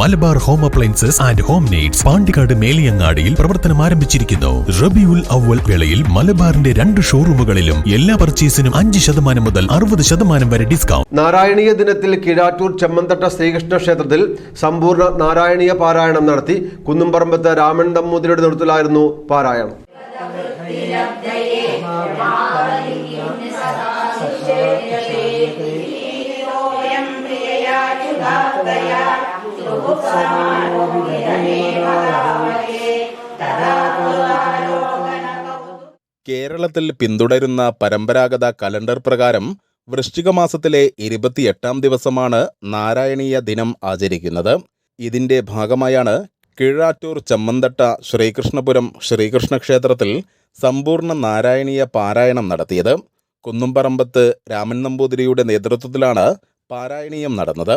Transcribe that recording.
Malabar home appliances and home needs Pandikkad മേലിയങ്ങാടിയിൽ പ്രവർത്തനം ആരംഭിച്ചിരിക്കുന്നു. റബിയുൽ അവൽ വേളയിൽ മലബാറിന്റെ രണ്ട് ഷോറൂമുകളിലും എല്ലാ പർച്ചേസിനും അഞ്ച് ശതമാനം മുതൽ അറുപത് ശതമാനം വരെ ഡിസ്കൗണ്ട്. നാരായണീയ ദിനത്തിൽ കിഴാറ്റൂർ ചെമ്മന്തട്ട ശ്രീകൃഷ്ണ ക്ഷേത്രത്തിൽ സമ്പൂർണ നാരായണീയ പാരായണം നടത്തി കുന്നുംപറമ്പത്ത് രാമൻ തമ്മൂതിരിയുടെ നേതൃത്വത്തിലായിരുന്നു പാരായണം. കേരളത്തിൽ പിന്തുടരുന്ന പരമ്പരാഗത കലണ്ടർ പ്രകാരം വൃശ്ചിക മാസത്തിലെ ഇരുപത്തിയെട്ടാം ദിവസമാണ് നാരായണീയ ദിനം ആചരിക്കുന്നത്. ഇതിന്റെ ഭാഗമായാണ് കീഴാറ്റൂർ ചമ്മന്തട്ട ശ്രീകൃഷ്ണപുരം ശ്രീകൃഷ്ണ ക്ഷേത്രത്തിൽ സമ്പൂർണ നാരായണീയ പാരായണം നടത്തിയത്. കുന്നുംപറമ്പത്ത് രാമൻ നമ്പൂതിരിയുടെ നേതൃത്വത്തിലാണ് പാരായണീയം നടന്നത്.